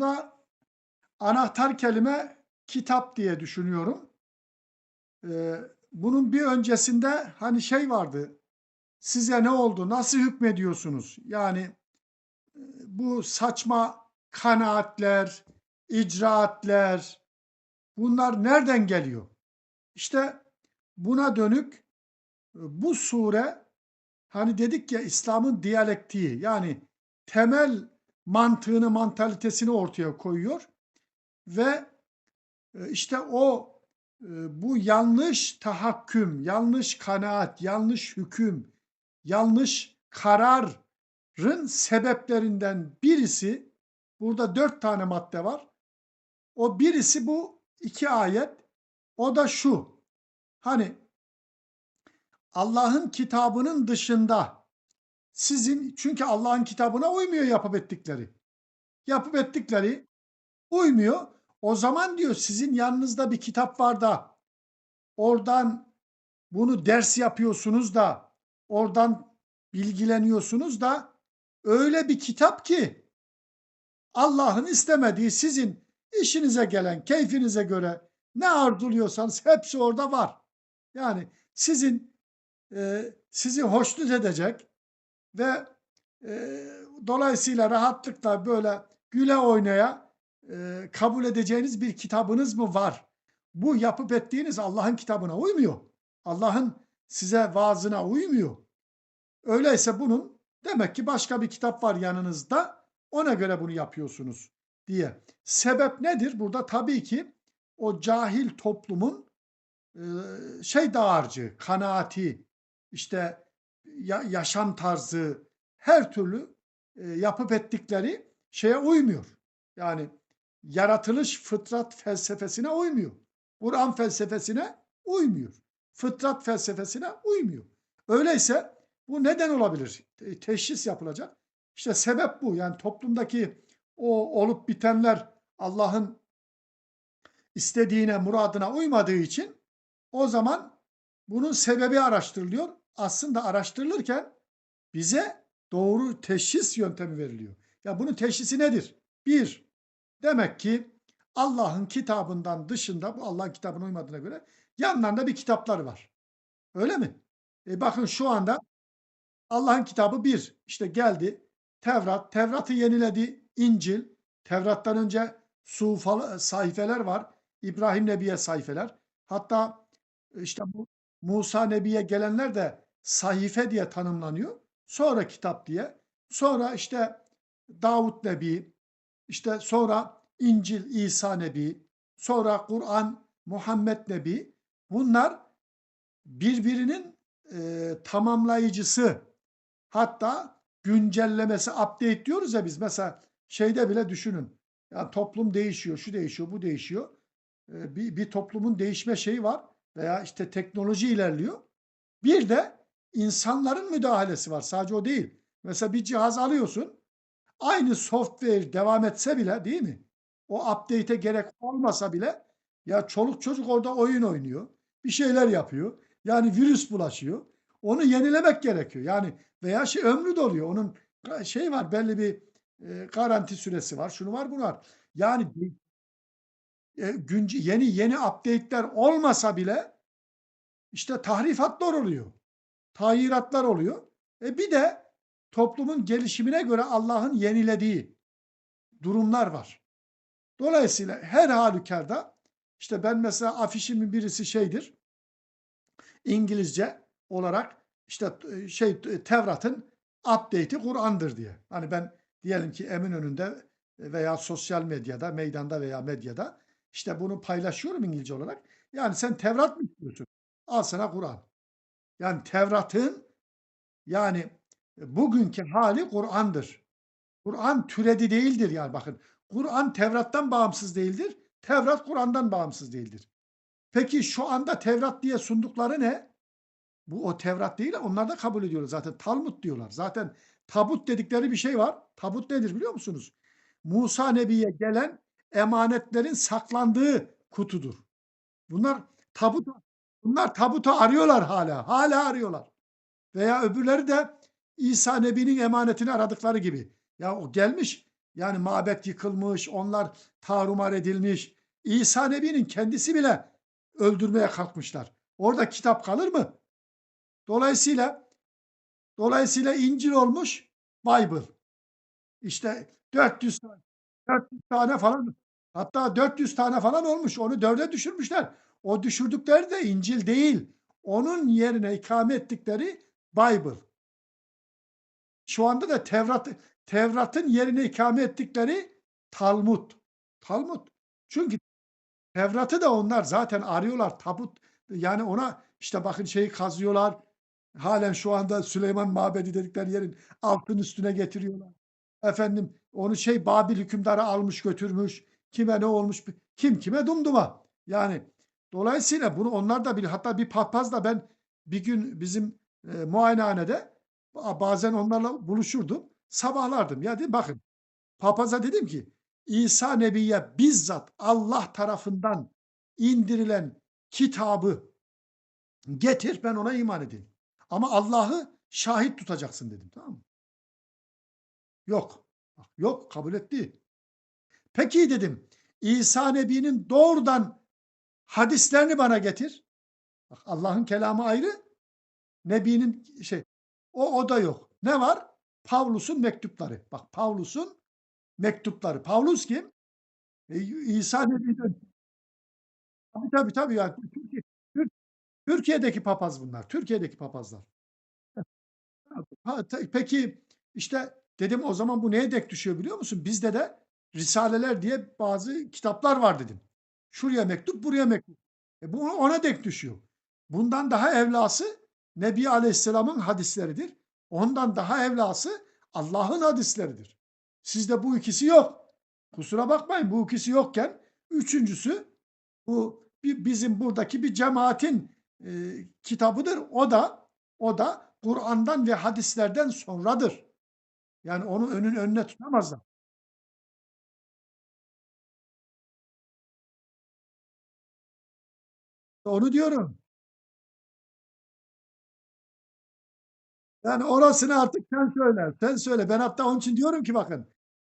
Da anahtar kelime kitap diye düşünüyorum. Eee, bunun bir öncesinde hani şey vardı. Size ne oldu? Nasıl hükmediyorsunuz? Yani e, bu saçma kanaatler, icraatler bunlar nereden geliyor? İşte buna dönük e, bu sure hani dedik ya İslam'ın diyalektiği yani temel mantığını, mantalitesini ortaya koyuyor ve e, işte o e, bu yanlış tahakküm, yanlış kanaat, yanlış hüküm, yanlış kararın sebeplerinden birisi burada dört tane madde var. O birisi bu iki ayet. O da şu. Hani Allah'ın kitabının dışında sizin çünkü Allah'ın kitabına uymuyor yapıp ettikleri. Yapıp ettikleri uymuyor. O zaman diyor sizin yanınızda bir kitap var da oradan bunu ders yapıyorsunuz da oradan bilgileniyorsunuz da öyle bir kitap ki Allah'ın istemediği sizin işinize gelen, keyfinize göre ne arzuluyorsanız hepsi orada var. Yani sizin e, sizi hoşnut edecek ve e, dolayısıyla rahatlıkla böyle güle oynaya e, kabul edeceğiniz bir kitabınız mı var? Bu yapıp ettiğiniz Allah'ın kitabına uymuyor. Allah'ın size vaazına uymuyor. Öyleyse bunun demek ki başka bir kitap var yanınızda ona göre bunu yapıyorsunuz diye. Sebep nedir? Burada tabii ki o cahil toplumun e, şey dağarcığı, kanaati, işte ya, yaşam tarzı, her türlü e, yapıp ettikleri şeye uymuyor. Yani yaratılış fıtrat felsefesine uymuyor. Kur'an felsefesine uymuyor. Fıtrat felsefesine uymuyor. Öyleyse bu neden olabilir? Teşhis yapılacak. İşte sebep bu. Yani toplumdaki o olup bitenler Allah'ın istediğine, muradına uymadığı için o zaman bunun sebebi araştırılıyor. Aslında araştırılırken bize doğru teşhis yöntemi veriliyor. Ya bunun teşhisi nedir? Bir, Demek ki Allah'ın kitabından dışında bu Allah'ın kitabına uymadığına göre yanlarında bir kitaplar var. Öyle mi? E bakın şu anda Allah'ın kitabı bir. işte geldi. Tevrat. Tevrat'ı yeniledi. İncil. Tevrat'tan önce sufalı sayfeler var. İbrahim Nebi'ye sayfeler. Hatta işte bu Musa Nebi'ye gelenler de sahife diye tanımlanıyor. Sonra kitap diye. Sonra işte Davut Nebi, işte sonra İncil İsa Nebi, sonra Kur'an Muhammed Nebi. Bunlar birbirinin e, tamamlayıcısı. Hatta güncellemesi, update diyoruz ya biz. Mesela şeyde bile düşünün. Ya toplum değişiyor, şu değişiyor, bu değişiyor. E, bir, bir toplumun değişme şeyi var veya işte teknoloji ilerliyor. Bir de insanların müdahalesi var. Sadece o değil. Mesela bir cihaz alıyorsun. Aynı software devam etse bile değil mi? O update'e gerek olmasa bile ya çoluk çocuk orada oyun oynuyor. Bir şeyler yapıyor. Yani virüs bulaşıyor. Onu yenilemek gerekiyor. Yani veya şey ömrü doluyor. Onun şey var belli bir e, garanti süresi var. Şunu var bunu var. Yani e, günce, yeni yeni update'ler olmasa bile işte tahrifatlar oluyor. Tayiratlar oluyor. E bir de toplumun gelişimine göre Allah'ın yenilediği durumlar var. Dolayısıyla her halükarda işte ben mesela afişimin birisi şeydir. İngilizce olarak işte e, şey e, Tevrat'ın update'i Kur'an'dır diye. Hani ben diyelim ki Eminönü'nde veya sosyal medyada, meydanda veya medyada işte bunu paylaşıyorum İngilizce olarak. Yani sen Tevrat mı istiyorsun? Al sana Kur'an. Yani Tevrat'ın yani bugünkü hali Kur'an'dır. Kur'an türedi değildir yani bakın. Kur'an Tevrat'tan bağımsız değildir. Tevrat Kur'an'dan bağımsız değildir. Peki şu anda Tevrat diye sundukları ne? Bu o Tevrat değil onlar da kabul ediyorlar zaten. Talmud diyorlar. Zaten tabut dedikleri bir şey var. Tabut nedir biliyor musunuz? Musa Nebi'ye gelen emanetlerin saklandığı kutudur. Bunlar tabut bunlar tabutu arıyorlar hala. Hala arıyorlar. Veya öbürleri de İsa Nebi'nin emanetini aradıkları gibi. Ya o gelmiş Yani mabet yıkılmış, onlar tarumar edilmiş. İsa Nebi'nin kendisi bile öldürmeye kalkmışlar. Orada kitap kalır mı? Dolayısıyla dolayısıyla İncil olmuş Bible. İşte 400 tane 400 tane falan hatta 400 tane falan olmuş. Onu 4'e düşürmüşler. O düşürdükleri de İncil değil. Onun yerine ikame ettikleri Bible. Şu anda da Tevrat Tevrat'ın yerine ikame ettikleri Talmud. Talmud. Çünkü Tevrat'ı da onlar zaten arıyorlar. Tabut yani ona işte bakın şeyi kazıyorlar. Halen şu anda Süleyman Mabedi dedikleri yerin altın üstüne getiriyorlar. Efendim onu şey Babil hükümdarı almış götürmüş. Kime ne olmuş? Kim kime dumduma. Yani dolayısıyla bunu onlar da bilir. Hatta bir papaz da ben bir gün bizim e, muayenehanede bazen onlarla buluşurdum. Sabahlardım. Ya dedim bakın papaza dedim ki İsa Nebi'ye bizzat Allah tarafından indirilen kitabı getir ben ona iman edeyim. Ama Allah'ı şahit tutacaksın dedim tamam mı? Yok. Yok kabul etti. Peki dedim İsa Nebi'nin doğrudan hadislerini bana getir. Bak Allah'ın kelamı ayrı. Nebi'nin şey o o da yok. Ne var? Pavlus'un mektupları. Bak Pavlus'un mektupları. Pavlus kim? E, İsa Nebi'den. Tabii tabii tabii. Yani, Türkiye, Türkiye'deki papaz bunlar. Türkiye'deki papazlar. Peki işte dedim o zaman bu neye dek düşüyor biliyor musun? Bizde de Risaleler diye bazı kitaplar var dedim. Şuraya mektup, buraya mektup. E bu ona dek düşüyor. Bundan daha evlası Nebi Aleyhisselam'ın hadisleridir. Ondan daha evlası Allah'ın hadisleridir. Sizde bu ikisi yok. Kusura bakmayın bu ikisi yokken üçüncüsü bu bizim buradaki bir cemaatin e, kitabıdır. O da o da Kur'an'dan ve hadislerden sonradır. Yani onun önün önüne tutamazlar. Onu diyorum. Yani orasını artık sen söyle. Sen söyle. Ben hatta onun için diyorum ki bakın.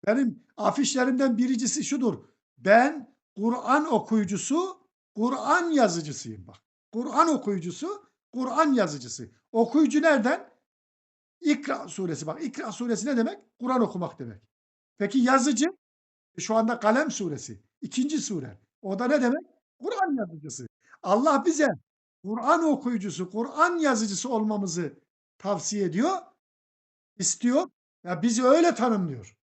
Benim afişlerimden biricisi şudur. Ben Kur'an okuyucusu, Kur'an yazıcısıyım bak. Kur'an okuyucusu, Kur'an yazıcısı. Okuyucu nereden? İkra suresi bak. İkra suresi ne demek? Kur'an okumak demek. Peki yazıcı? Şu anda Kalem suresi. ikinci sure. O da ne demek? Kur'an yazıcısı. Allah bize Kur'an okuyucusu, Kur'an yazıcısı olmamızı tavsiye ediyor, istiyor. Ya bizi öyle tanımlıyor.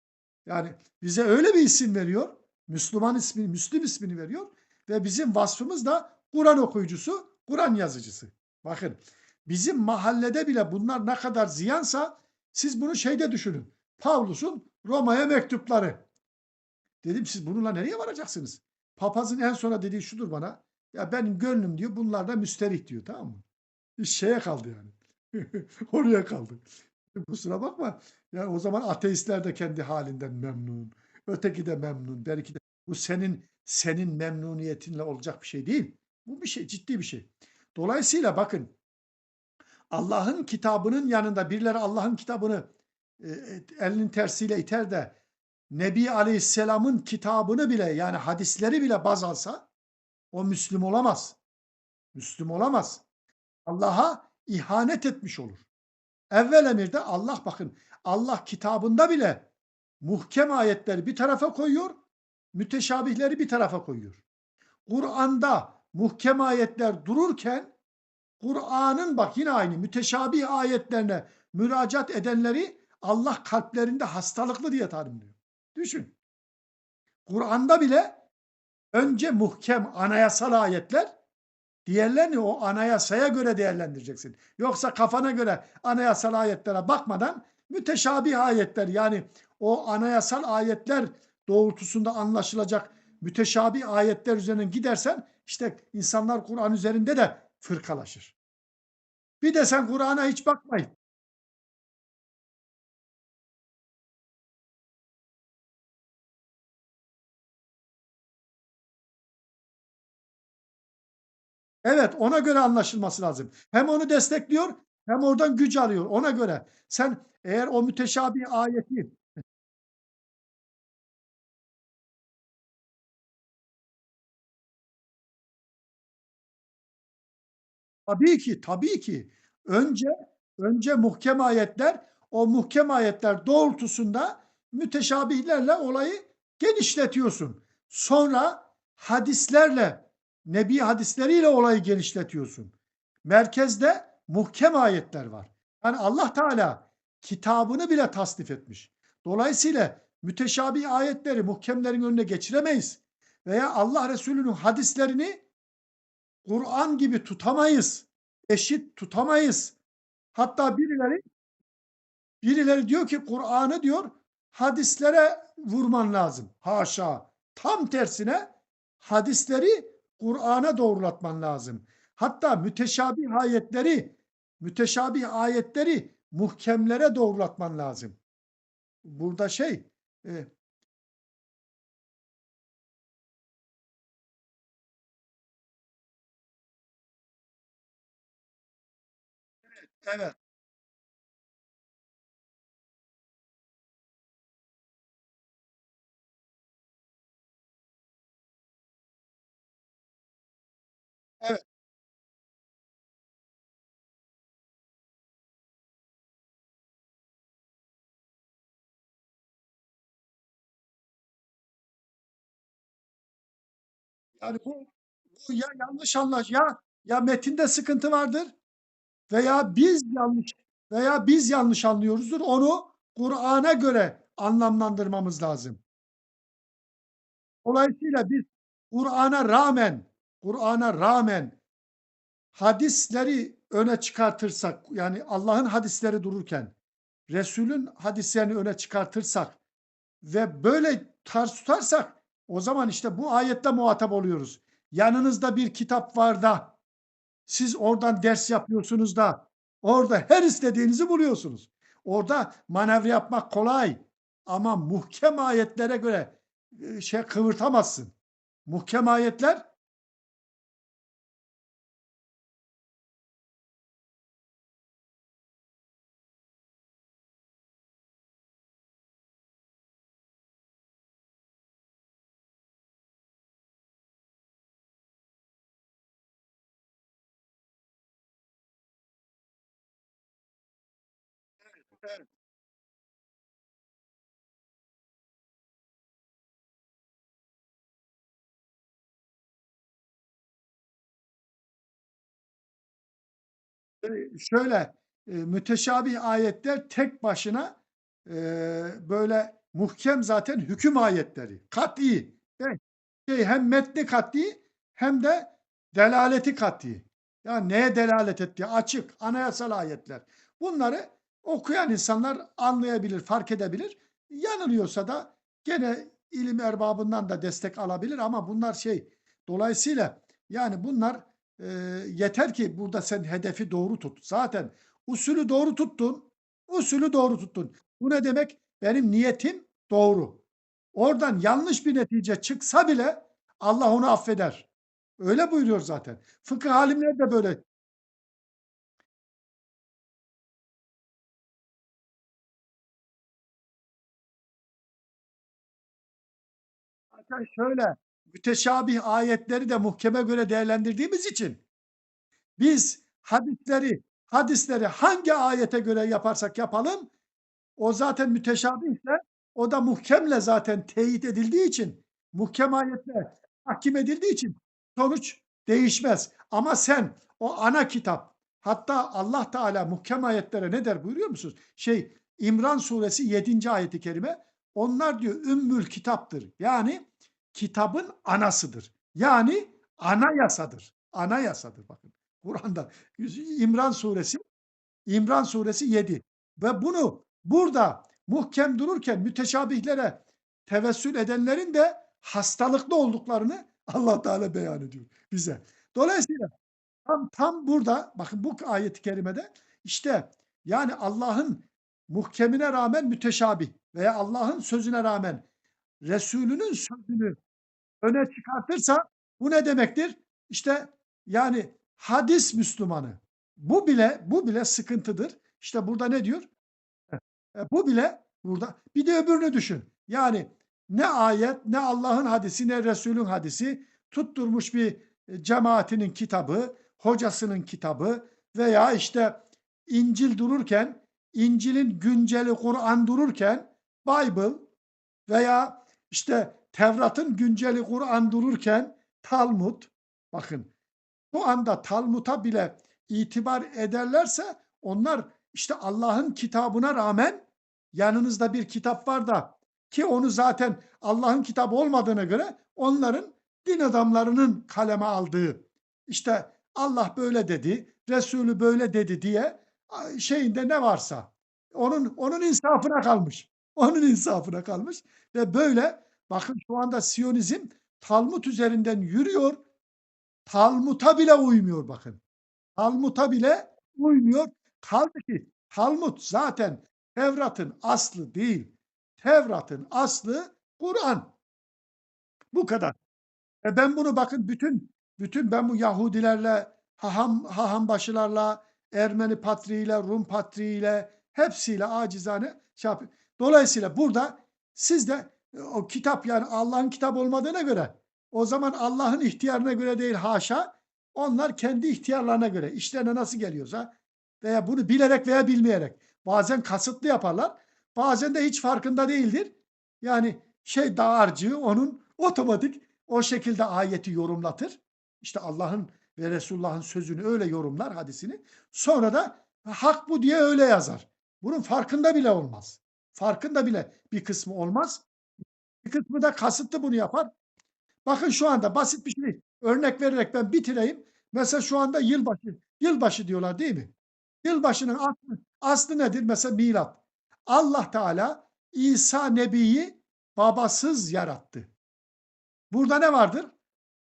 Yani bize öyle bir isim veriyor. Müslüman ismini, Müslüm ismini veriyor ve bizim vasfımız da Kur'an okuyucusu, Kur'an yazıcısı. Bakın bizim mahallede bile bunlar ne kadar ziyansa siz bunu şeyde düşünün. Pavlus'un Roma'ya mektupları. Dedim siz bununla nereye varacaksınız? Papazın en sonra dediği şudur bana. Ya benim gönlüm diyor bunlarda müsterih diyor tamam mı? İş şeye kaldı yani. Oraya kaldı. Kusura bakma. Yani o zaman ateistler de kendi halinden memnun. Öteki de memnun. Belki de bu senin senin memnuniyetinle olacak bir şey değil. Bu bir şey, ciddi bir şey. Dolayısıyla bakın Allah'ın kitabının yanında birileri Allah'ın kitabını e, elinin tersiyle iter de Nebi Aleyhisselam'ın kitabını bile yani hadisleri bile baz alsa o Müslüm olamaz. Müslüm olamaz. Allah'a ihanet etmiş olur. Evvel emirde Allah bakın Allah kitabında bile muhkem ayetleri bir tarafa koyuyor, müteşabihleri bir tarafa koyuyor. Kur'an'da muhkem ayetler dururken Kur'an'ın bak yine aynı müteşabih ayetlerine müracaat edenleri Allah kalplerinde hastalıklı diye tanımlıyor. Düşün. Kur'an'da bile önce muhkem anayasal ayetler Diğerlerini o anayasaya göre değerlendireceksin. Yoksa kafana göre anayasal ayetlere bakmadan müteşabih ayetler yani o anayasal ayetler doğrultusunda anlaşılacak müteşabih ayetler üzerinden gidersen işte insanlar Kur'an üzerinde de fırkalaşır. Bir de sen Kur'an'a hiç bakmayın. Evet ona göre anlaşılması lazım. Hem onu destekliyor hem oradan güç alıyor ona göre. Sen eğer o müteşabi ayeti Tabii ki, tabii ki. Önce önce muhkem ayetler, o muhkem ayetler doğrultusunda müteşabihlerle olayı genişletiyorsun. Sonra hadislerle nebi hadisleriyle olayı genişletiyorsun. Merkezde muhkem ayetler var. Yani Allah Teala kitabını bile tasnif etmiş. Dolayısıyla müteşabih ayetleri muhkemlerin önüne geçiremeyiz. Veya Allah Resulü'nün hadislerini Kur'an gibi tutamayız. Eşit tutamayız. Hatta birileri birileri diyor ki Kur'an'ı diyor hadislere vurman lazım. Haşa. Tam tersine hadisleri Kur'an'a doğrulatman lazım. Hatta müteşabih ayetleri müteşabih ayetleri muhkemlere doğrulatman lazım. Burada şey e, evet. Yani bu, bu ya yanlış anlaş ya ya metinde sıkıntı vardır veya biz yanlış veya biz yanlış anlıyoruzdur. Onu Kur'an'a göre anlamlandırmamız lazım. Dolayısıyla biz Kur'an'a rağmen Kur'an'a rağmen hadisleri öne çıkartırsak yani Allah'ın hadisleri dururken Resul'ün hadislerini öne çıkartırsak ve böyle tarz tutarsak o zaman işte bu ayette muhatap oluyoruz. Yanınızda bir kitap var da siz oradan ders yapıyorsunuz da orada her istediğinizi buluyorsunuz. Orada manevra yapmak kolay ama muhkem ayetlere göre e, şey kıvırtamazsın. Muhkem ayetler evet, Eee, şöyle, eee, müteşabih ayetler tek başına, eee, böyle muhkem zaten hüküm ayetleri. Evet. Şey, hem metni kat'î hem de delaleti kat'î. Yani neye delalet ettiği açık, anayasal ayetler. Bunları okuyan insanlar anlayabilir, fark edebilir. Yanılıyorsa da gene ilim erbabından da destek alabilir ama bunlar şey, dolayısıyla yani bunlar Eee, yeter ki burada sen hedefi doğru tut. Zaten usulü doğru tuttun, usulü doğru tuttun. Bu ne demek? Benim niyetim doğru. Oradan yanlış bir netice çıksa bile Allah onu affeder. Öyle buyuruyor zaten. Fıkıh alimleri de böyle. Zaten şöyle, müteşabih ayetleri de muhkeme göre değerlendirdiğimiz için biz hadisleri hadisleri hangi ayete göre yaparsak yapalım O zaten müteşabihse o da muhkemle zaten teyit edildiği için muhkem ayetle tahkim edildiği için sonuç değişmez. Ama sen o ana kitap hatta Allah Teala muhkem ayetlere ne der buyuruyor musunuz? Şey İmran suresi 7. ayeti kerime onlar diyor ümmül kitaptır. Yani kitabın anasıdır. Yani ana yasadır. Ana yasadır bakın. Kur'an'da İmran suresi İmran suresi 7 ve bunu burada muhkem dururken müteşabihlere tevessül edenlerin de hastalıklı olduklarını Allah Teala beyan ediyor bize. Dolayısıyla tam tam burada bakın bu ayet-i kerimede işte yani Allah'ın muhkemine rağmen müteşabih veya Allah'ın sözüne rağmen Resulünün sözünü öne çıkartırsa bu ne demektir? İşte yani hadis Müslümanı. Bu bile bu bile sıkıntıdır. İşte burada ne diyor? E, bu bile burada. Bir de öbürünü düşün. Yani ne ayet, ne Allah'ın hadisi, ne Resul'ün hadisi tutturmuş bir e, cemaatinin kitabı. hocasının kitabı veya işte İncil dururken İncil'in günceli Kur'an dururken Bible veya işte Tevrat'ın günceli Kur'an dururken Talmud bakın bu anda Talmud'a bile itibar ederlerse onlar işte Allah'ın kitabına rağmen yanınızda bir kitap var da ki onu zaten Allah'ın kitabı olmadığına göre onların din adamlarının kaleme aldığı işte Allah böyle dedi, Resulü böyle dedi diye şeyinde ne varsa onun onun insafına kalmış. Onun insafına kalmış ve böyle bakın şu anda Siyonizm Talmud üzerinden yürüyor. Talmud'a bile uymuyor bakın. Talmud'a bile uymuyor. Kaldı ki Talmud zaten Tevrat'ın aslı değil. Tevrat'ın aslı Kur'an. Bu kadar. E ben bunu bakın bütün bütün ben bu Yahudilerle, haham haham başılarla, Ermeni patriğiyle, Rum patriğiyle hepsiyle acizane şey yapıyor. Dolayısıyla burada siz de o kitap yani Allah'ın kitap olmadığına göre o zaman Allah'ın ihtiyarına göre değil haşa onlar kendi ihtiyarlarına göre işlerine nasıl geliyorsa veya bunu bilerek veya bilmeyerek bazen kasıtlı yaparlar bazen de hiç farkında değildir. Yani şey dağarcığı onun otomatik o şekilde ayeti yorumlatır. İşte Allah'ın ve Resulullah'ın sözünü öyle yorumlar hadisini. Sonra da hak bu diye öyle yazar. Bunun farkında bile olmaz. Farkında bile bir kısmı olmaz. Bir kısmı da kasıtlı bunu yapar. Bakın şu anda basit bir şey örnek vererek ben bitireyim. Mesela şu anda yılbaşı, yılbaşı diyorlar değil mi? Yılbaşının aslı, aslı nedir? Mesela milat. Allah Teala İsa Nebi'yi babasız yarattı. Burada ne vardır?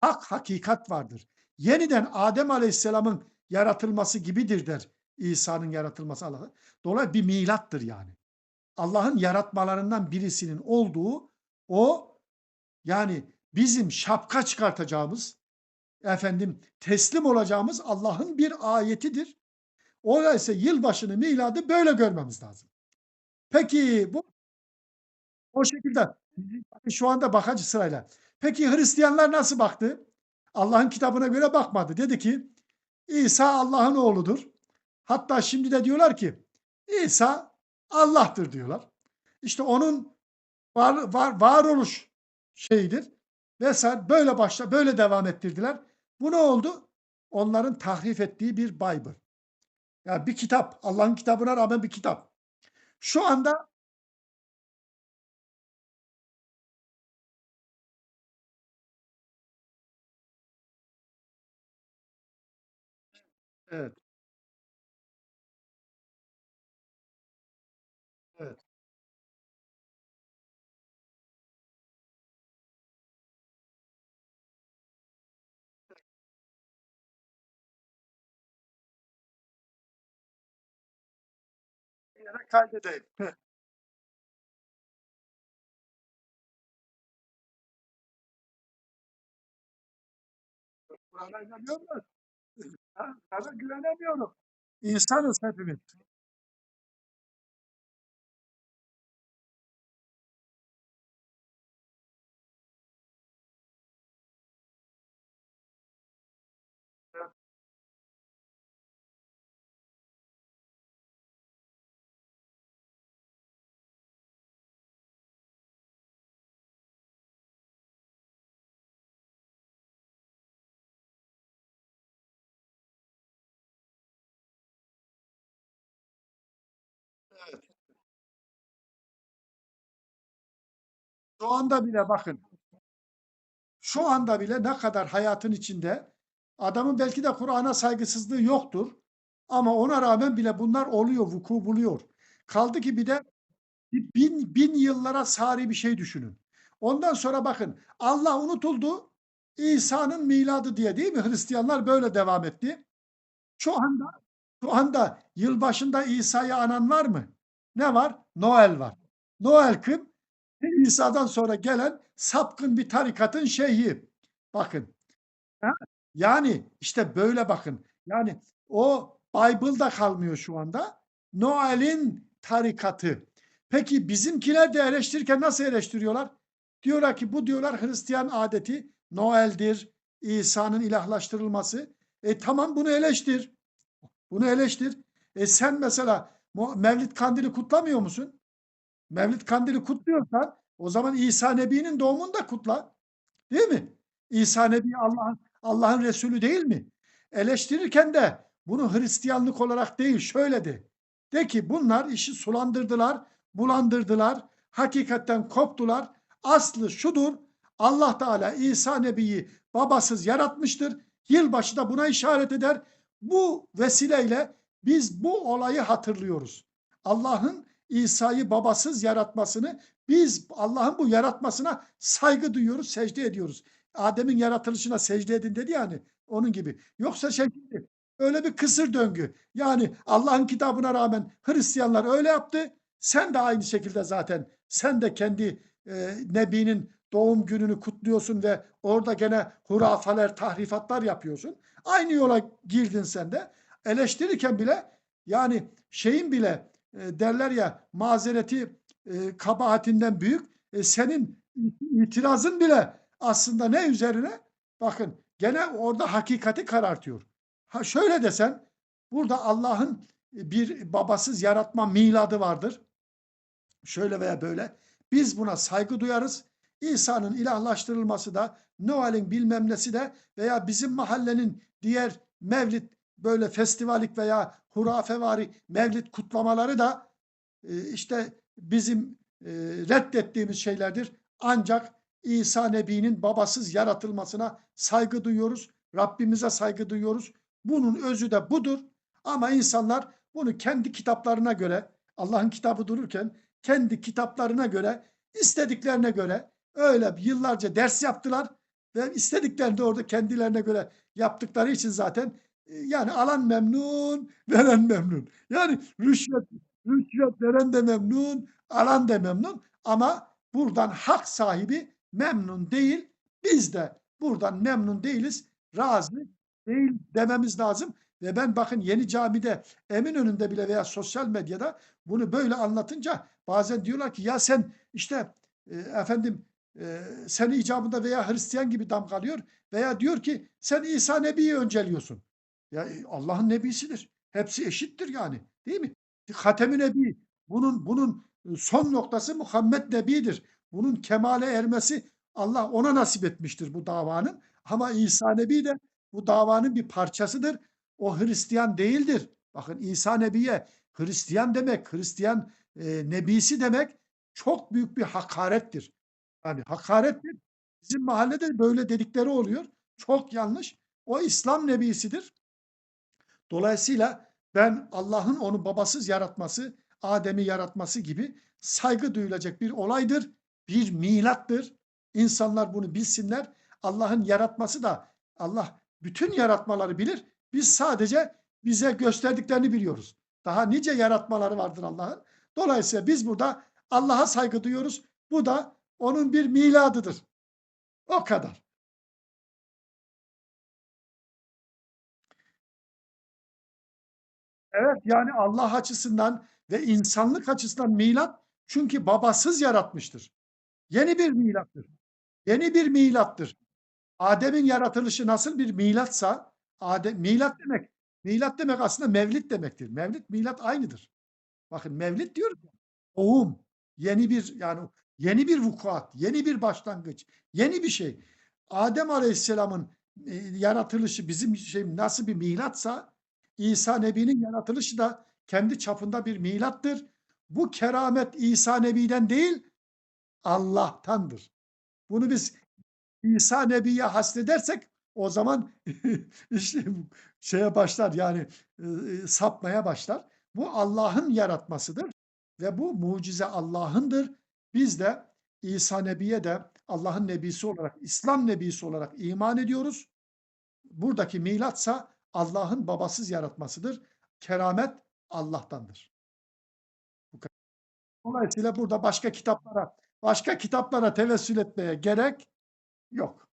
Hak, hakikat vardır. Yeniden Adem Aleyhisselam'ın yaratılması gibidir der İsa'nın yaratılması Allah'a. Dolayısıyla bir milattır yani. Allah'ın yaratmalarından birisinin olduğu o yani bizim şapka çıkartacağımız efendim teslim olacağımız Allah'ın bir ayetidir. Oysa yılbaşını miladı böyle görmemiz lazım. Peki bu o şekilde şu anda bakacı sırayla. Peki Hristiyanlar nasıl baktı? Allah'ın kitabına göre bakmadı. Dedi ki İsa Allah'ın oğludur. Hatta şimdi de diyorlar ki İsa Allah'tır diyorlar. İşte onun var, var, varoluş şeyidir. Vesaire böyle başla böyle devam ettirdiler. Bu ne oldu? Onların tahrif ettiği bir Bible. Yani bir kitap. Allah'ın kitabına rağmen bir kitap. Şu anda Evet. Yere kaydedeyim. Kur'an'a inanıyor musun? Sana güvenemiyorum. İnsanız hepimiz. Şu anda bile bakın. Şu anda bile ne kadar hayatın içinde adamın belki de Kur'an'a saygısızlığı yoktur. Ama ona rağmen bile bunlar oluyor, vuku buluyor. Kaldı ki bir de bin, bin yıllara sari bir şey düşünün. Ondan sonra bakın Allah unutuldu. İsa'nın miladı diye değil mi? Hristiyanlar böyle devam etti. Şu anda şu anda yılbaşında İsa'yı anan var mı? Ne var? Noel var. Noel kim? İsa'dan sonra gelen sapkın bir tarikatın şeyhi. Bakın. Ha? Yani işte böyle bakın. Yani o Bible'da kalmıyor şu anda. Noel'in tarikatı. Peki bizimkiler de eleştirirken nasıl eleştiriyorlar? Diyorlar ki bu diyorlar Hristiyan adeti Noel'dir, İsa'nın ilahlaştırılması. E tamam bunu eleştir. Bunu eleştir. E sen mesela Mevlid Kandili kutlamıyor musun? Mevlid Kandili kutluyorsan o zaman İsa Nebi'nin doğumunu da kutla. Değil mi? İsa Nebi Allah'ın Allah'ın Resulü değil mi? Eleştirirken de bunu Hristiyanlık olarak değil şöyle de. De ki bunlar işi sulandırdılar, bulandırdılar, hakikatten koptular. Aslı şudur. Allah Teala İsa Nebi'yi babasız yaratmıştır. Yılbaşı da buna işaret eder. Bu vesileyle biz bu olayı hatırlıyoruz. Allah'ın İsa'yı babasız yaratmasını biz Allah'ın bu yaratmasına saygı duyuyoruz, secde ediyoruz. Adem'in yaratılışına secde edin dedi yani onun gibi. Yoksa şey öyle bir kısır döngü. Yani Allah'ın kitabına rağmen Hristiyanlar öyle yaptı. Sen de aynı şekilde zaten sen de kendi e, Nebi'nin doğum gününü kutluyorsun ve orada gene hurafeler, tahrifatlar yapıyorsun. Aynı yola girdin sen de. Eleştirirken bile yani şeyin bile e, derler ya mazereti e, kabahatinden büyük. E, senin itirazın bile aslında ne üzerine? Bakın gene orada hakikati karartıyor. Ha şöyle desen burada Allah'ın bir babasız yaratma miladı vardır. Şöyle veya böyle. Biz buna saygı duyarız. İsa'nın ilahlaştırılması da Noel'in bilmem nesi de veya bizim mahallenin diğer mevlid böyle festivalik veya hurafevari mevlid kutlamaları da e, işte bizim e, reddettiğimiz şeylerdir. Ancak İsa Nebi'nin babasız yaratılmasına saygı duyuyoruz. Rabbimize saygı duyuyoruz. Bunun özü de budur. Ama insanlar bunu kendi kitaplarına göre Allah'ın kitabı dururken kendi kitaplarına göre istediklerine göre öyle yıllarca ders yaptılar ve istediklerini de orada kendilerine göre yaptıkları için zaten yani alan memnun, veren memnun. Yani rüşvet, rüşvet veren de memnun, alan da memnun ama buradan hak sahibi memnun değil. Biz de buradan memnun değiliz, razı değil dememiz lazım. Ve ben bakın yeni camide Eminönü'nde bile veya sosyal medyada bunu böyle anlatınca bazen diyorlar ki ya sen işte e, efendim e, sen icabında veya Hristiyan gibi damgalıyor veya diyor ki sen İsa Nebi'yi önceliyorsun. Ya e, Allah'ın nebisidir. Hepsi eşittir yani. Değil mi? Hatem-i Nebi bunun bunun e, son noktası Muhammed Nebi'dir. Bunun kemale ermesi Allah ona nasip etmiştir bu davanın. Ama İsa Nebi de bu davanın bir parçasıdır. O Hristiyan değildir. Bakın İsa Nebi'ye Hristiyan demek, Hristiyan e, nebisi demek çok büyük bir hakarettir. Yani hakarettir. Bizim mahallede böyle dedikleri oluyor. Çok yanlış. O İslam nebisidir. Dolayısıyla ben Allah'ın onu babasız yaratması, Adem'i yaratması gibi saygı duyulacak bir olaydır. Bir milattır. İnsanlar bunu bilsinler. Allah'ın yaratması da Allah bütün yaratmaları bilir. Biz sadece bize gösterdiklerini biliyoruz. Daha nice yaratmaları vardır Allah'ın. Dolayısıyla biz burada Allah'a saygı duyuyoruz. Bu da onun bir miladıdır. O kadar. Evet yani Allah açısından ve insanlık açısından milat çünkü babasız yaratmıştır. Yeni bir milattır. Yeni bir milattır. Adem'in yaratılışı nasıl bir milatsa Adem milat demek milat demek aslında mevlid demektir. Mevlid milat aynıdır. Bakın mevlid diyor ki doğum, yeni bir yani yeni bir vukuat, yeni bir başlangıç, yeni bir şey. Adem Aleyhisselam'ın e, yaratılışı bizim şey nasıl bir milatsa İsa Nebi'nin yaratılışı da kendi çapında bir milattır. Bu keramet İsa Nebi'den değil Allah'tandır. Bunu biz İsa Nebi'ye hasredersek o zaman işte şeye başlar yani e, sapmaya başlar. Bu Allah'ın yaratmasıdır ve bu mucize Allah'ındır. Biz de İsa Nebi'ye de Allah'ın nebisi olarak, İslam nebisi olarak iman ediyoruz. Buradaki milatsa Allah'ın babasız yaratmasıdır. Keramet Allah'tandır. Dolayısıyla burada başka kitaplara başka kitaplara tevessül etmeye gerek yok.